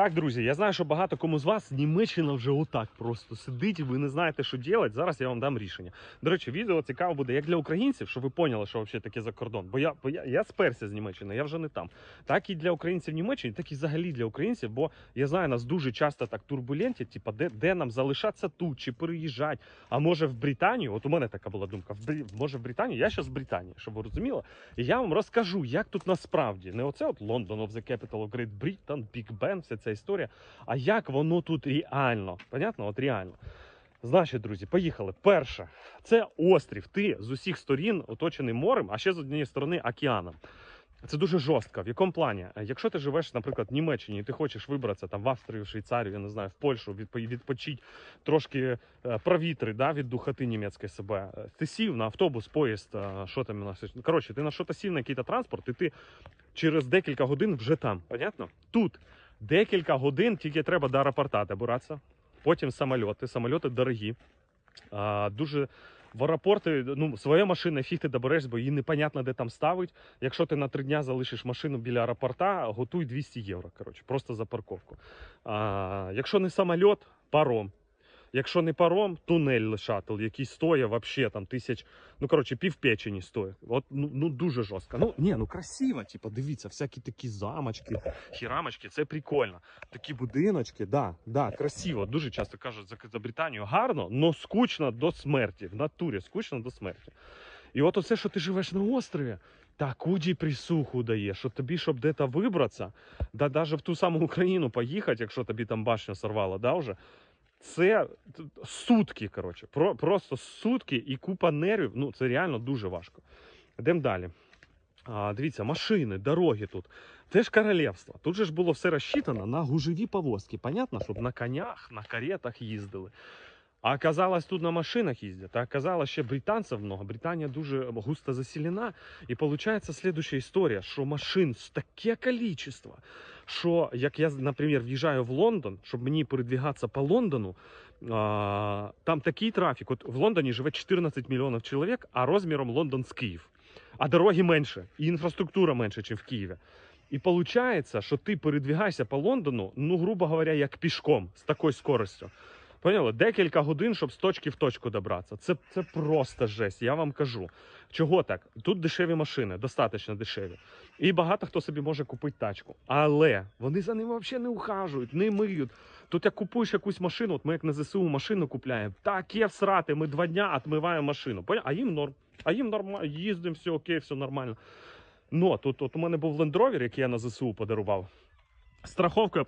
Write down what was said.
Так, друзі, я знаю, що багато кому з вас Німеччина вже отак просто сидить, ви не знаєте, що робити. Зараз я вам дам рішення. До речі, відео цікаво буде як для українців, щоб ви поняли, що взагалі таке за кордон. Бо я, бо я, я сперся з Німеччини, я вже не там. Так і для українців в Німеччині, так і взагалі для українців. Бо я знаю, нас дуже часто так турбулентять, типа, де, де нам залишатися тут чи переїжджати. А може в Британію? От у мене така була думка. Може в Британію? Я ще з Британії, щоб ви розуміли. І я вам розкажу, як тут насправді не оце от Лондон of the Capital of Great Britain, Big Ben, вся ця історія. А як воно тут реально? Понятно? От реально. Значить, друзі, поїхали. Перше, це острів. Ти з усіх сторін оточений морем, а ще з однієї сторони океаном. Це дуже жорстко. В якому плані? Якщо ти живеш, наприклад, в Німеччині, і ти хочеш вибратися там в Австрію, в Швейцарію, я не знаю, в Польщу, відпо- відпочити трошки е, провітри да, від духоти німецької себе. Ти сів на автобус, поїзд, е, що там у нас. Коротше, ти на що-то сів на якийсь транспорт, і ти через декілька годин вже там. Понятно? Тут декілька годин тільки треба до аеропорта добиратися. Потім самоліти. Самоліти дорогі. А, дуже в аеропорти, ну, своя машина, фіг ти добереш, бо її непонятно, де там ставить. Якщо ти на три дня залишиш машину біля аеропорта, готуй 200 євро. Коротше, просто за парковку. А, якщо не самоліт, паром. Якщо не паром, тунель шатл, який стоїть вообще там тисяч, ну коротше, пів печені стоїть. От ну, ну дуже жорстко. Ну ні, ну красиво, типу, дивіться, всякі такі замочки, хірамочки, це прикольно. Такі будиночки, да, да, красиво. Дуже часто кажуть за, за Британію гарно, но скучно до смерті. В натурі скучно до смерті. І от оце, що ти живеш на острові, таку ді присуху дає, що тобі, щоб де-то вибратися, да навіть в ту саму Україну поїхати, якщо тобі там башня сорвала, да, вже, це сутки, коротше, про, просто сутки і купа нервів. Ну, це реально дуже важко. Йдемо далі. А, дивіться, машини, дороги тут. Теж королівство. Тут же ж було все розчитано на гужеві повозки. Понятно, щоб на конях, на каретах їздили. А оказалось, тут на машинах їздять. А оказалось, ще британців много. Британія дуже густо заселена. І виходить слідуща історія, що машин таке кількість, що як я, наприклад, в'їжджаю в Лондон, щоб мені передвігатися по Лондону, а, там такий трафік. От в Лондоні живе 14 мільйонів чоловік, а розміром Лондон з Київ. А дороги менше, і інфраструктура менше, ніж в Києві. І виходить, що ти передвігаєшся по Лондону, ну, грубо говоря, як пішком з такою скоростю. Поняли? Декілька годин, щоб з точки в точку добратися. Це, це просто жесть, я вам кажу. Чого так? Тут дешеві машини, достатньо дешеві. І багато хто собі може купити тачку. Але вони за ними взагалі не ухажують, не миють. Тут як купуєш якусь машину, от ми як на ЗСУ машину купляємо, таке всрати, ми два дня відмиваємо машину. А їм норм. А їм нормально, їздимо, все окей, все нормально. Ну, тут от у мене був лендровер, який я на ЗСУ подарував. Страховку я